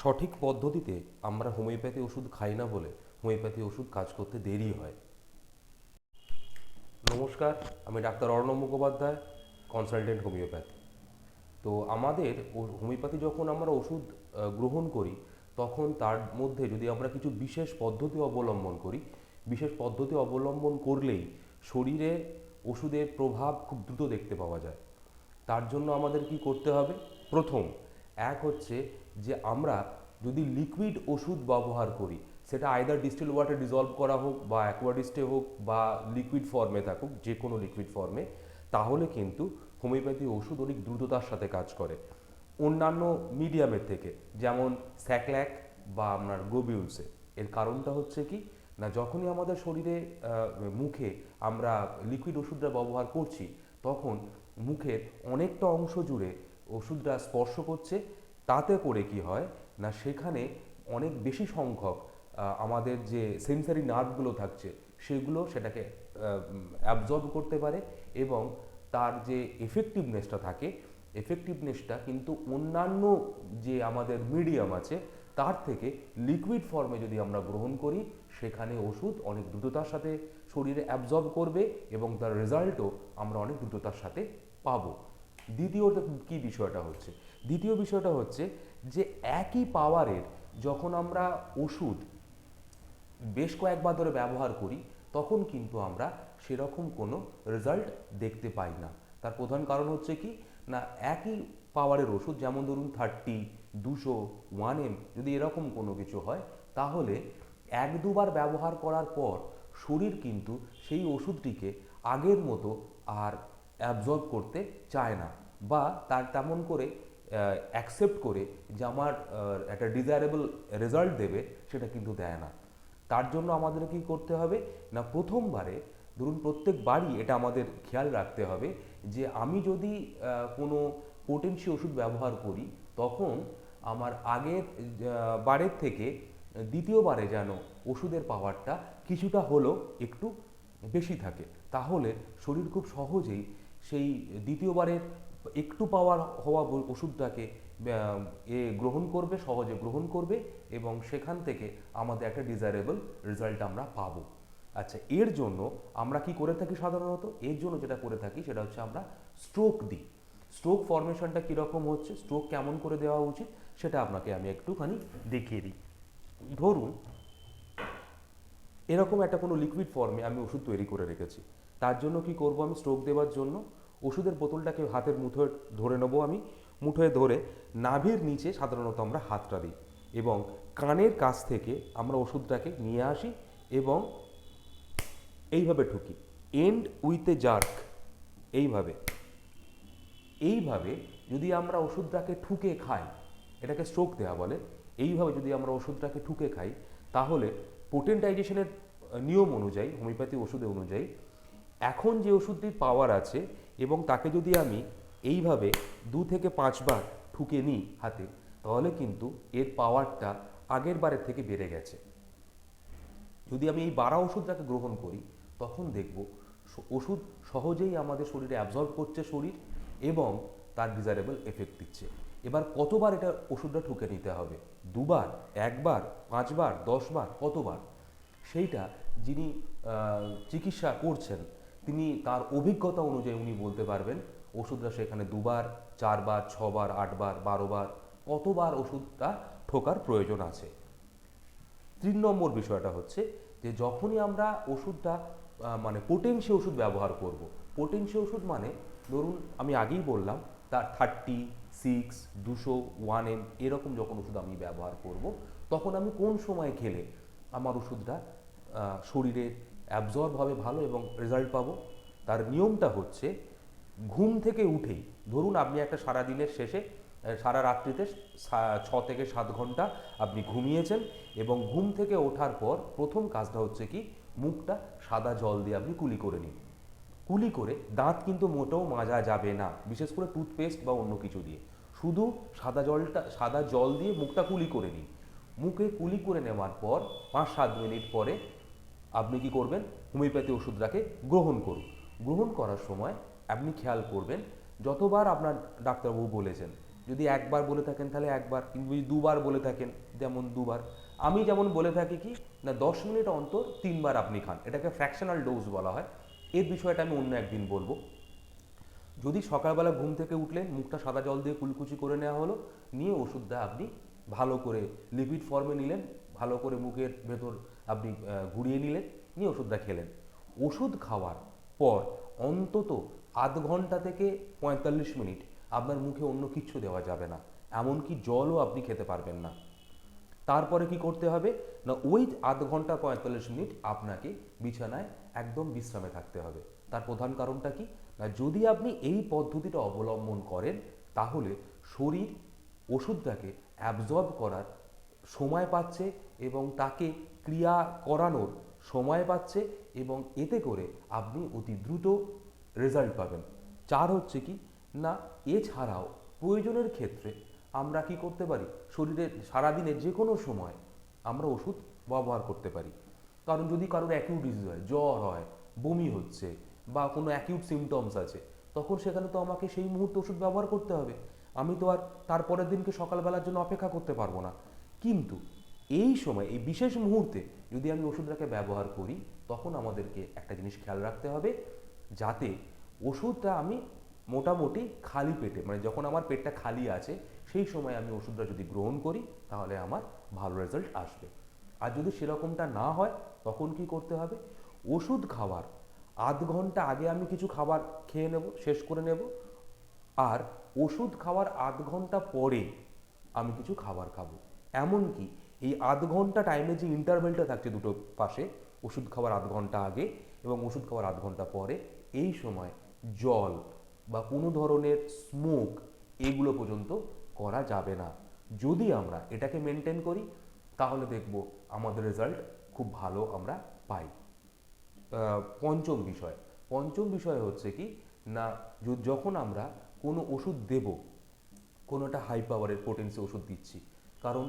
সঠিক পদ্ধতিতে আমরা হোমিওপ্যাথি ওষুধ খাই না বলে হোমিওপ্যাথি ওষুধ কাজ করতে দেরি হয়। নমস্কার, আমি doctor Arnab Mukhopadhyay consultant homeopathy. তো আমাদের হোমিওপ্যাথি যখন আমরা ওষুধ গ্রহণ করি, তখন তার মধ্যে যদি আমরা কিছু বিশেষ পদ্ধতি অবলম্বন করি, বিশেষ পদ্ধতি অবলম্বন করলেই শরীরে ওষুধের প্রভাব খুব দ্রুত দেখতে পাওয়া যায়। তার জন্য আমাদের কি করতে হবে? প্রথম, এক হচ্ছে যে আমরা যদি লিকুইড ওষুধ ব্যবহার করি, সেটা আইদার ডিস্টিল ওয়াটার ডিজলভ করা হোক বা অ্যাকোয়াডিস্টে হোক বা লিকুইড ফর্মে থাকুক, যে কোনো লিকুইড ফর্মে তাহলে কিন্তু হোমিওপ্যাথি ওষুধ অনেক দ্রুততার সাথে কাজ করে। অন্যান্য মিডিয়ামের থেকে, যেমন স্যাকল্যাক বা আপনার গোবিউলসে এর কারণটা হচ্ছে কি, না যখনই আমাদের শরীরে মুখে আমরা লিকুইড ওষুধটা ব্যবহার করছি, তখন মুখের অনেকটা অংশ জুড়ে ওষুধটা স্পর্শ করছে তাতে করে কি হয়, না সেখানে অনেক বেশি সংখ্যক আমাদের যে সেন্সারি নার্ভগুলো থাকছে, সেগুলো সেটাকে অ্যাবজর্ব করতে পারে এবং তার যে এফেক্টিভনেসটা থাকে এফেক্টিভনেসটা কিন্তু অন্যান্য যে আমাদের মিডিয়াম আছে, তার থেকে লিকুইড ফর্মে যদি আমরা গ্রহণ করি, সেখানে ওষুধ অনেক দ্রুততার সাথে শরীরে অ্যাবজর্ব করবে এবং তার রেজাল্টও আমরা অনেক দ্রুততার সাথে পাবো। দ্বিতীয়ত কি বিষয়টা হচ্ছে দ্বিতীয় বিষয়টা হচ্ছে যে একই পাওয়ারের যখন আমরা ওষুধ বেশ কয়েকবার ধরে ব্যবহার করি, তখন কিন্তু আমরা সেরকম কোনো রেজাল্ট দেখতে পাই না। তার প্রধান কারণ হচ্ছে কি? না, একই পাওয়ারের ওষুধ, যেমন ধরুন থার্টি দুশো ওয়ান এম যদি এরকম কোনো কিছু হয়, তাহলে এক দুবার ব্যবহার করার পর শরীর কিন্তু সেই ওষুধটিকে আগের মতো আর অ্যাবজর্ব করতে চায় না বা তার তেমন করে অ্যাকসেপ্ট করে যে আমার একটা ডিজায়ারেবল রেজাল্ট দেবে, সেটা কিন্তু দেয় না। তার জন্য আমাদের কি করতে হবে? না, প্রথমবারে ধরুন প্রত্যেক বাড়ি এটা আমাদের খেয়াল রাখতে হবে যে আমি যদি কোনো পোটেন্সি ওষুধ ব্যবহার করি, তখন আমার আগের বারের থেকে দ্বিতীয়বারে যেন ওষুধের পাওয়ারটা কিছুটা হলেও একটু বেশি থাকে, তাহলে শরীর খুব সহজেই সেই দ্বিতীয়বারের একটু পাওয়ার হওয়া ওষুধটাকে এ গ্রহণ করবে, সহজে গ্রহণ করবে এবং সেখান থেকে আমাদের একটা ডিজায়ারেবল রেজাল্ট আমরা পাবো। আচ্ছা এর জন্য আমরা কি করে থাকি সাধারণত? এর জন্য যেটা করে থাকি সেটা হচ্ছে আমরা স্ট্রোক দিই। স্ট্রোক ফরমেশনটা কীরকম হচ্ছে? স্ট্রোক কেমন করে দেওয়া উচিত? সেটা আপনাকে আমি একটুখানি দেখিয়ে দিই। ধরুন, এরকম একটা কোনো লিকুইড ফর্মে আমি ওষুধ তৈরি করে রেখেছি। তার জন্য কি করব আমি? স্ট্রোক দেওয়ার জন্য ওষুধের বোতলটাকে হাতের মুঠোয় ধরে নেব আমি। মুঠোয় ধরে নাভির নিচে সাধারণত আমরা হাতটা দিই এবং কানের কাছ থেকে আমরা ওষুধটাকে নিয়ে আসি এবং এইভাবে ঠুকি এন্ড উইথ এ জার্ক এইভাবে। এইভাবে যদি আমরা ওষুধটাকে ঠুকে খাই, এটাকে স্ট্রোক দেওয়া বলে, এইভাবে যদি আমরা ওষুধটাকে ঠুকে খাই, তাহলে পোটেন্টাইজেশনের নিয়ম অনুযায়ী হোমিওপ্যাথি ওষুধে অনুযায়ী, এখন যে ওষুধটির পাওয়ার আছে এবং তাকে যদি আমি এইভাবে দু থেকে পাঁচবার ঠুকে নিই হাতে, তাহলে কিন্তু এর পাওয়ারটা আগের বারের থেকে বেড়ে গেছে। যদি আমি এই বাড়া ওষুধটাকে গ্রহণ করি, তখন দেখব ওষুধ সহজেই আমাদের শরীরে অ্যাবজর্ব করছে শরীর এবং তার ডিজারেবল এফেক্ট দিচ্ছে। এবার কতবার এটা ওষুধটা ঠুকে নিতে হবে? দুবার, একবার, পাঁচবার, দশবার, কতবার? সেইটা যিনি চিকিৎসা করছেন তিনি তার অভিজ্ঞতা অনুযায়ী উনি বলতে পারবেন ওষুধটা সেখানে দুবার চারবার ছবার আটবার বারোবার কতবার ওষুধটা ঠোকার প্রয়োজন আছে। তিন নম্বর বিষয়টা হচ্ছে যে যখনই আমরা ওষুধটা মানে পোটেন্সি ওষুধ ব্যবহার করব পোটেন্সি ওষুধ মানে ধরুন আমি আগেই বললাম তার থার্টি সিক্স দুশো ওয়ান এম এরকম যখন ওষুধ আমি ব্যবহার করব তখন আমি কোন সময় খেলে আমার ওষুধটা আহ, শরীরে অ্যাবজর্ব হবে ভালো এবং রেজাল্ট পাবো। তার নিয়মটা হচ্ছে, ঘুম থেকে উঠেই, ধরুন আপনি একটা সারা দিনের শেষে সারা রাত্রিতে ছ থেকে সাত ঘণ্টা আপনি ঘুমিয়েছেন এবং ঘুম থেকে ওঠার পর প্রথম কাজটা হচ্ছে কি, মুখটা সাদা জল দিয়ে আপনি কুলি করে নিন। কুলি করে দাঁত কিন্তু মোটেও মাজা যাবে না, বিশেষ করে টুথপেস্ট বা অন্য কিছু দিয়ে। শুধু সাদা জলটা, সাদা জল দিয়ে মুখটা কুলি করে নিন। মুখে কুলি করে নেওয়ার পর পাঁচ সাত মিনিট পরে আপনি কি করবেন? হোমিওপ্যাথি ওষুধটাকে গ্রহণ করুন। গ্রহণ করার সময় আপনি খেয়াল করবেন, যতবার আপনার ডাক্তারবাবু বলেছেন, যদি একবার বলে থাকেন তাহলে একবার কিন্তু যদি দুবার বলে থাকেন, যেমন দুবার। আমি যেমন বলে থাকি কি, না, দশ মিনিট অন্তর তিনবার আপনি খান। এটাকে ফ্র্যাকশনাল ডোজ বলা হয়। এর বিষয়টা আমি অন্য একদিন বলব। যদি সকালবেলা ঘুম থেকে উঠলেন, মুখটা সাদা জল দিয়ে কুলকুচি করে নেওয়া হলো, নিয়ে ওষুধটা আপনি ভালো করে লিপিড ফর্মে নিলেন ভালো করে মুখের ভেতর আপনি ঘুরিয়ে নিলেন, নিয়ে ওষুধটা খেলেন। ওষুধ খাওয়ার পর অন্তত আধ ঘণ্টা থেকে পঁয়তাল্লিশ মিনিট আপনার মুখে অন্য কিছু দেওয়া যাবে না, এমনকি জলও আপনি খেতে পারবেন না। তারপরে কি করতে হবে? না, ওই আধ ঘণ্টা পঁয়তাল্লিশ মিনিট আপনাকে বিছানায় একদম বিশ্রামে থাকতে হবে। তার প্রধান কারণটা কি? না, যদি আপনি এই পদ্ধতিটা অবলম্বন করেন, তাহলে শরীর ওষুধটাকে অ্যাবজর্ব করার সময় পাচ্ছে এবং তাকে ক্রিয়া করানোর সময় পাচ্ছে এবং এতে করে আপনি অতি দ্রুত রেজাল্ট পাবেন। চার হচ্ছে কি? না, এছাড়াও প্রয়োজনের ক্ষেত্রে আমরা কি করতে পারি? শরীরে সারাদিনের যে কোনো সময় আমরা ওষুধ ব্যবহার করতে পারি। কারণ যদি কারোর অ্যাকিউট ডিজিজ হয়, জ্বর হয়, বমি হচ্ছে বা কোনো অ্যাকিউট সিমটমস আছে, তখন সেখানে তো আমাকে সেই মুহূর্তে ওষুধ ব্যবহার করতে হবে। আমি তো আর তারপরের দিনকে সকালবেলার জন্য অপেক্ষা করতে পারব না। কিন্তু এই সময়, এই বিশেষ মুহূর্তে যদি আমি ওষুধটাকে ব্যবহার করি, তখন আমাদেরকে একটা জিনিস খেয়াল রাখতে হবে, যাতে ওষুধটা আমি মোটামুটি খালি পেটে মানে যখন আমার পেটটা খালি আছে, সেই সময় আমি ওষুধটা যদি গ্রহণ করি, তাহলে আমার ভালো রেজাল্ট আসবে। আর যদি সেরকমটা না হয়, তখন কি করতে হবে? ওষুধ খাওয়ার আধ ঘণ্টা আগে আমি কিছু খাবার খেয়ে নেব, শেষ করে নেব, আর ওষুধ খাওয়ার আধ ঘণ্টা পরে আমি কিছু খাবার খাব। এমনকি এই আধ ঘণ্টা টাইমে যে ইন্টারভেলটা থাকছে দুটো পাশে, ওষুধ খাওয়ার আধ ঘণ্টা আগে এবং ওষুধ খাওয়ার আধ ঘণ্টা পরে, এই সময় জল বা কোনো ধরনের স্মোক এগুলো পর্যন্ত করা যাবে না। যদি আমরা এটাকে মেনটেন করি, তাহলে দেখব আমাদের রেজাল্ট খুব ভালো আমরা পাই। পঞ্চম বিষয়। পঞ্চম বিষয় হচ্ছে কি, না যখন আমরা কোনো ওষুধ দেব কোনো একটা হাই পাওয়ারের পোটেন্সি ওষুধ দিচ্ছি কারণ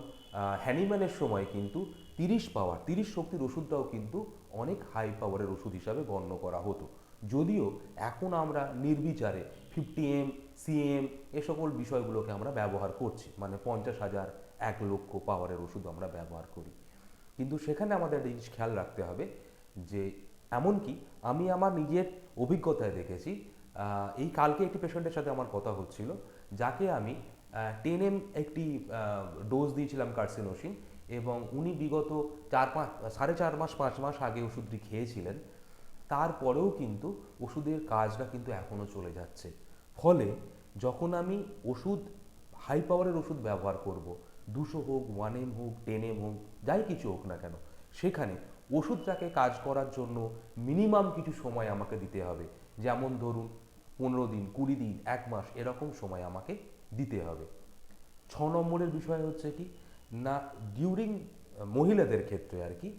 হ্যানিম্যানের সময় কিন্তু তিরিশ পাওয়ার তিরিশ শক্তির ওষুধটাও কিন্তু অনেক হাই পাওয়ারের ওষুধ হিসাবে গণ্য করা হতো। যদিও এখন আমরা নির্বিচারে ফিফটি এম সিএম এ সকল বিষয়গুলোকে আমরা ব্যবহার করছি মানে পঞ্চাশ হাজার এক লক্ষ পাওয়ারের ওষুধ আমরা ব্যবহার করি। কিন্তু সেখানে আমাদের একটা জিনিস খেয়াল রাখতে হবে যে, এমনকি আমি আমার নিজের অভিজ্ঞতায় দেখেছি এই কালকে একটি পেশেন্টের সাথে আমার কথা হচ্ছিল, যাকে আমি টেন এম একটি ডোজ দিয়েছিলাম কার্সিনোসিন এবং উনি বিগত চার পাঁচ, সাড়ে চার মাস, পাঁচ মাস আগে ওষুধটি খেয়েছিলেন। তারপরেও কিন্তু ওষুধের কাজটা কিন্তু এখনও চলে যাচ্ছে। ফলে যখন আমি ওষুধ হাই পাওয়ারের ওষুধ ব্যবহার করব, দুশো হোক ওয়ান এম হোক টেন এম হোক, যাই কিছু হোক না কেন, সেখানে ওষুধটাকে কাজ করার জন্য মিনিমাম কিছু সময় আমাকে দিতে হবে। যেমন ধরুন, পনেরো দিন, কুড়ি দিন, এক মাস, এরকম সময় আমাকে দিতে হবে। ছ নম্বরের বিষয় হচ্ছে কি, না ডিউরিং মহিলাদের ক্ষেত্রে আর কি,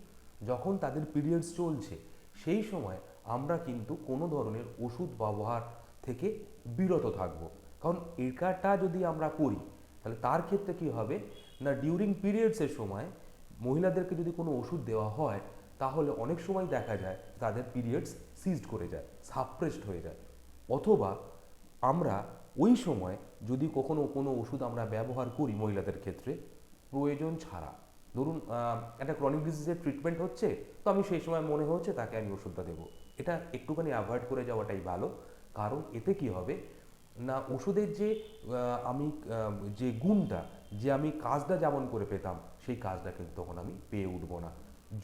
যখন তাদের পিরিয়ডস চলছে, সেই সময় আমরা কিন্তু কোনো ধরনের ওষুধ ব্যবহার থেকে বিরত থাকব। কারণ এটাটা যদি আমরা করি, তাহলে তার ক্ষেত্রে কি হবে? না ডিউরিং পিরিয়ডসের সময় মহিলাদেরকে যদি কোনো ওষুধ দেওয়া হয়, তাহলে অনেক সময় দেখা যায় তাদের পিরিয়ডস সিজড করে যায় সাপ্রেসড হয়ে যায়। অথবা আমরা ওই সময় যদি কখনো কোনো ওষুধ আমরা ব্যবহার করি মহিলাদের ক্ষেত্রে, প্রয়োজন ছাড়া। ধরুন একটা ক্রনিক ডিজিজের ট্রিটমেন্ট হচ্ছে, তো আমি সেই সময় মনে হচ্ছে তাকে আমি ওষুধটা দেবো। এটা একটুখানি অ্যাভয়েড করে যাওয়াটাই ভালো। কারণ এতে কি হবে? না, ওষুধের যে আমি যে গুণটা, যে আমি কাজটা যেমন করে পেতাম, সেই কাজটা কিন্তু তখন আমি পেয়ে উঠবো না।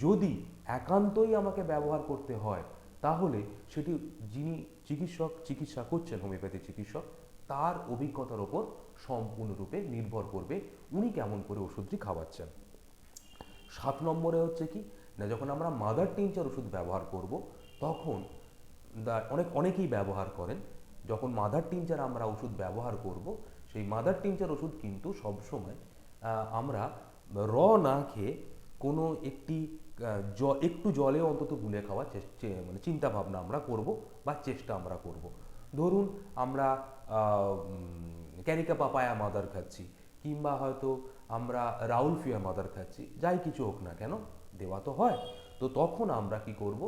যদি একান্তই আমাকে ব্যবহার করতে হয়, তাহলে সেটি যিনি চিকিৎসক, চিকিৎসা করছেন, হোমিওপ্যাথি চিকিৎসক তার অভিজ্ঞতার ওপর সম্পূর্ণরূপে নির্ভর করবে উনি কেমন করে ওষুধটি খাওয়াচ্ছেন। সাত নম্বরে হচ্ছে কি, না যখন আমরা মাদার টিনচার ওষুধ ব্যবহার করব, তখন অনেক, অনেকেই ব্যবহার করেন, যখন মাদার টিনচার আমরা ওষুধ ব্যবহার করব, সেই মাদার টিনচার ওষুধ কিন্তু সবসময় আমরা র না খেয়ে কোনো একটি জ, একটু জলে অন্তত গুলে খাওয়ার মানে চিন্তা ভাবনা আমরা করব বা চেষ্টা আমরা করব। ধরুন আমরা ক্যারিকা পাপায়া মাদার খাচ্ছি, কিংবা হয়তো আমরা রাউল ফিয়া মাদার খাচ্ছি, যাই কিছু হোক না কেন, দেওয়া তো হয়। তো তখন আমরা কি করব?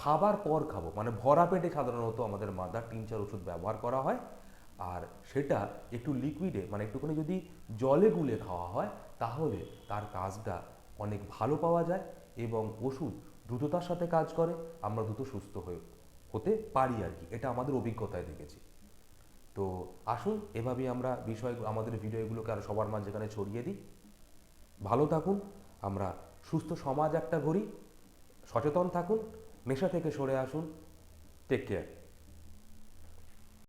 খাবার পর খাব মানে ভরা পেটে সাধারণত আমাদের মাদার টিনচার ওষুধ ব্যবহার করা হয়, আর সেটা একটু লিকুইডে মানে একটুখানি যদি জলে গুলে খাওয়া হয়, তাহলে তার কাজটা অনেক ভালো পাওয়া যায় এবং ওষুধ দ্রুততার সাথে কাজ করে, আমরা দ্রুত সুস্থ হয়ে হতে পারি আর কি। এটা আমাদের অভিজ্ঞতায় দেখেছি। তো আসুন, এভাবেই আমরা বিষয়, আমাদের ভিডিওগুলোকে আর সবার মাঝখানে ছড়িয়ে দিই। ভালো থাকুন, আমরা সুস্থ সমাজ একটা গড়ি। সচেতন থাকুন, নেশা থেকে সরে আসুন। Take care